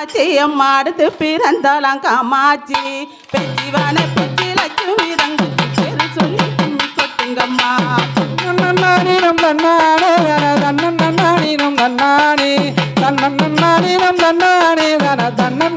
காமாட்சி அம்மாடுத்து பிறந்தாலாம் காமாட்சி பெச்சிவான பெச்சி லட்சுமி தங்குச்சி பேரு சொல்லி கும்மி கொட்டுங்கம்மா நன்னானினம் தன்னானே தன்னன் நன்னானினம் தன்னானே தன்னன் நன்னானினம் தன்னானே தன்னன்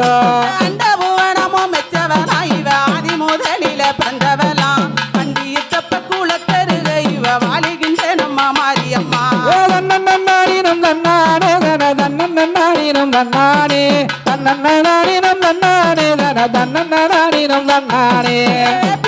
முதலிலா அந்த புவனமோ மெச்சவனா இவ ஆதி முதலில பந்தவலா அண்டியிட்டப்ப கூலத்தருக இவ வாழுகின்ற நம்ம மாரியம்மா. நன்னாரினும் தன்னானே தன தன்னாரினும் தன்னானே தன்னாரினும் தன்னானே. தன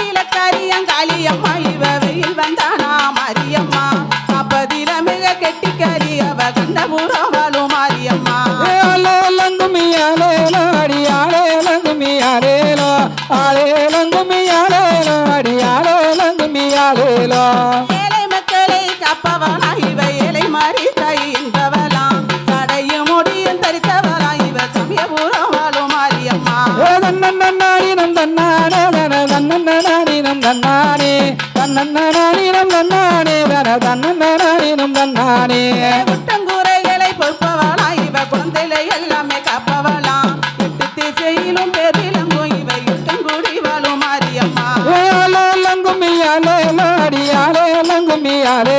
தன்னன். தானானினும் தன்னானே குட்டங்குறைகளை பொறுப்பவளா இவ குழந்தைகளை எல்லாமே காப்பவளா எட்டு திசையிலும் பெரிலங்கும் இவ இட்டங்குடி வாழும் மாரியம்மா. லங்குமியாலே மாடியாலே லங்குமியாலே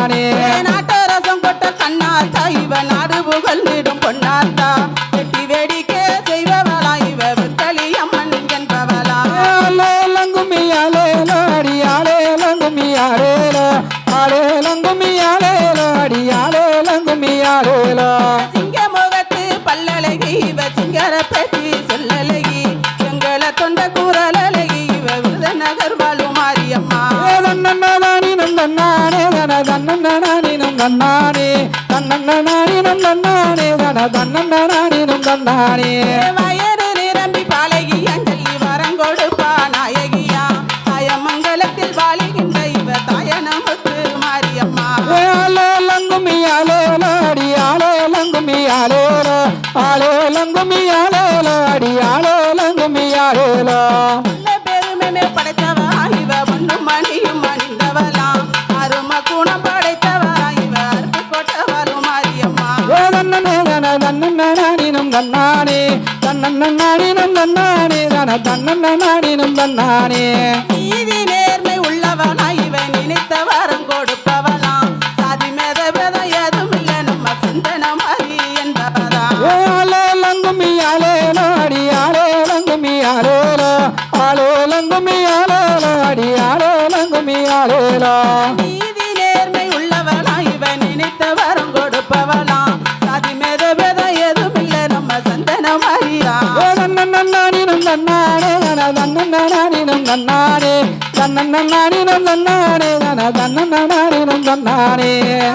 பொன்னானே நாட்டரசம் கொட்ட கண்ணாத்தா இவ நாடு புகழ்ந்திடும் பொன்னாத்தா. வெட்டி வேடிக்கை செய்பவளா இவ வித்தலி அம்மன் என்பவளா லங்குமியாலே அடியாலே லங்குமியாலே ஆளே லங்குமியாலே அடியாலே லங்குமியாலே சிங்க முகத்து பல்லழகி இவ சிங்கர பெற்ற தன்னானே உள்ளவன தன்னண்ணனானினும் தன்னானே. நீதி நேர்மை உள்ளவனா இவன் நினைத்த வரம் கொடுப்பவனாம் சாதி மேத வேதம் ஏதும் இல்ல நம்ம சிந்தன மாதிரி என்பவதாம் ஆலே லங்குமி ஆலே நாடி ஆலே லங்குமி ஆலேலோ ஆலே லங்குமி ஆலே நாடி ஆலே லங்குமி ஆலேலோ நீதி தன்னன்னானினம் தன்னானே தன்னன்னானினம் தன்னானே தன தன்னன்னானினம் தன்னானே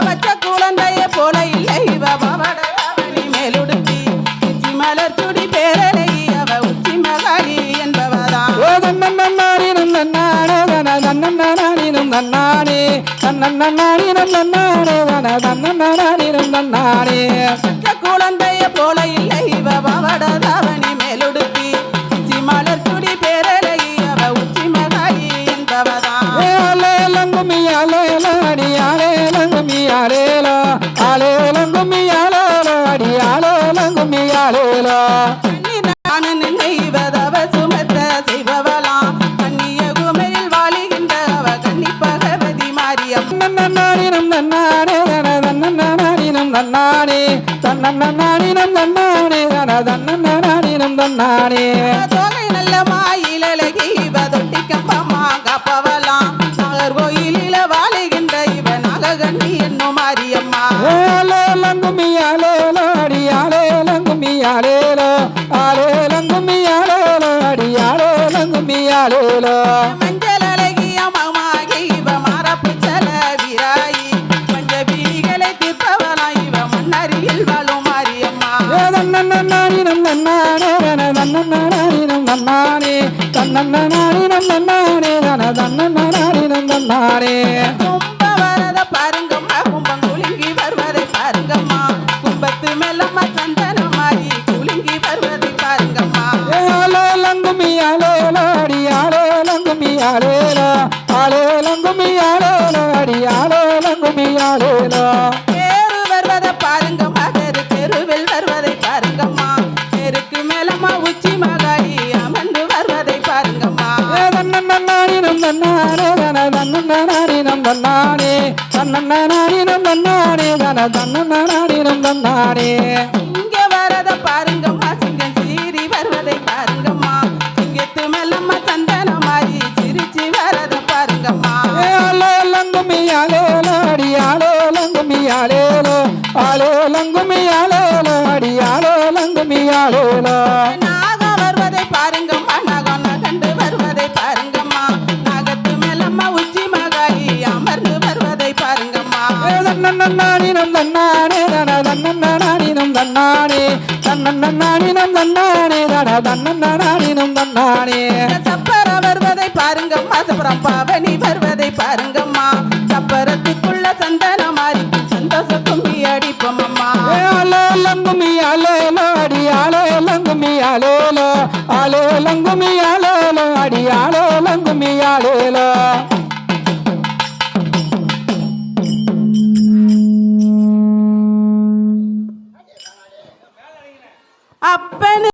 வச்ச குழந்தைய போல இல்லை பவடவனி மேலுடுத்தி உச்சி மலர் சுடி பேரலை அவ உச்சி மகாளி என்பவதான் ஓ தன்னன்னானினம் தன்னானே தன தன்னன்னானினம் தன்னானே தன்னன்னானினம் தன்னானே தன தன்னன்னானினம் தன்னானே வச்ச குழந்தைய போல இல்லை இவ பவடவனி மேலுடுத்தி பகவதி மாரியம் தன்னன்னானினம் தன்னானே தன தன்னன்னானினம் தன்னானே தன்னன்னானினம் હારે தன்னன்னானினம் தன்னானே தன தன்னன்னானினம் தன்னானே இங்க வரத பாருங்கம்மா சிங்கம் சீறி வருவதை பாருங்கம்மா. சிங்கத்து மேலம்மா சந்தனம் மாறி சிரிச்சு வரத பாருங்கம்மா. ஆலேலங்குமி ஆலேலோ ஆலேலங்குமி ஆலேலோ அடி தன்னானே தன்னண்ணானே நம் தன்னானே தடா தன்னண்ணானே நம் தன்னானே சப்பர வருவதை பாருங்கம்மா சப்பரம் பாவனி வருவதை பாருங்கம்மா. சப்பரத்துக்குள்ள சந்தன மாறி சந்தோஷ கும்மி அடிப்போம் அம்மா. அலே கும்மி அலே நாடி apenas